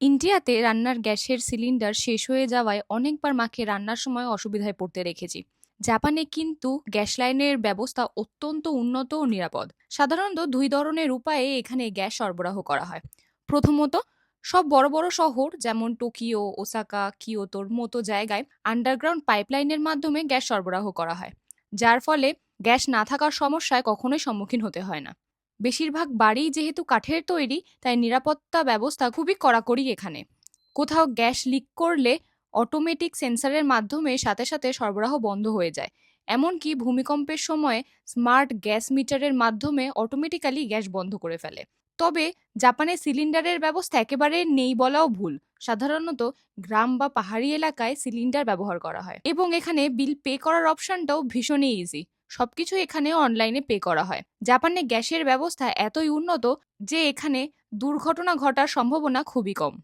ইন্ডিয়াতে রান্নার গ্যাসের সিলিন্ডার শেষ হয়ে যাওয়ায় অনেকবার মাকে রান্নার সময় অসুবিধায় পড়তে রেখেছি জাপানে কিন্তু গ্যাস লাইনের ব্যবস্থা অত্যন্ত উন্নত ও নিরাপদ। সাধারণত দুই ধরনের উপায়ে এখানে গ্যাস সরবরাহ করা হয়। প্রথমত, সব বড় বড় শহর, যেমন টোকিও, ওসাকা, কিয়োতোর মতো জায়গায় আন্ডারগ্রাউন্ড পাইপলাইনের মাধ্যমে গ্যাস সরবরাহ করা হয়, যার ফলে গ্যাস না থাকার সমস্যায় কখনোই সম্মুখীন হতে হয় না। বেশিরভাগ বাড়ি যেহেতু কাঠের তৈরি, তাই নিরাপত্তা ব্যবস্থা খুবই কড়াকড়ি এখানে। কোথাও গ্যাস লিক করলে অটোমেটিক সেন্সারের মাধ্যমে সাথে সাথে সরবরাহ বন্ধ হয়ে যায়। এমনকি ভূমিকম্পের সময় স্মার্ট গ্যাস মিটারের মাধ্যমে অটোমেটিক্যালি গ্যাস বন্ধ করে ফেলে। তবে জাপানে সিলিন্ডারের ব্যবস্থা একেবারে নেই বলাও ভুল। সাধারণত গ্রাম বা পাহাড়ি এলাকায় সিলিন্ডার ব্যবহার করা হয়। এবং এখানে বিল পে করার অপশনটাও ভীষণই ইজি সবকিছু এখানে অনলাইনে পে করা হয়। জাপানে গ্যাসের ব্যবস্থা এতই উন্নত যে এখানে দুর্ঘটনা ঘটার সম্ভাবনা খুবই কম।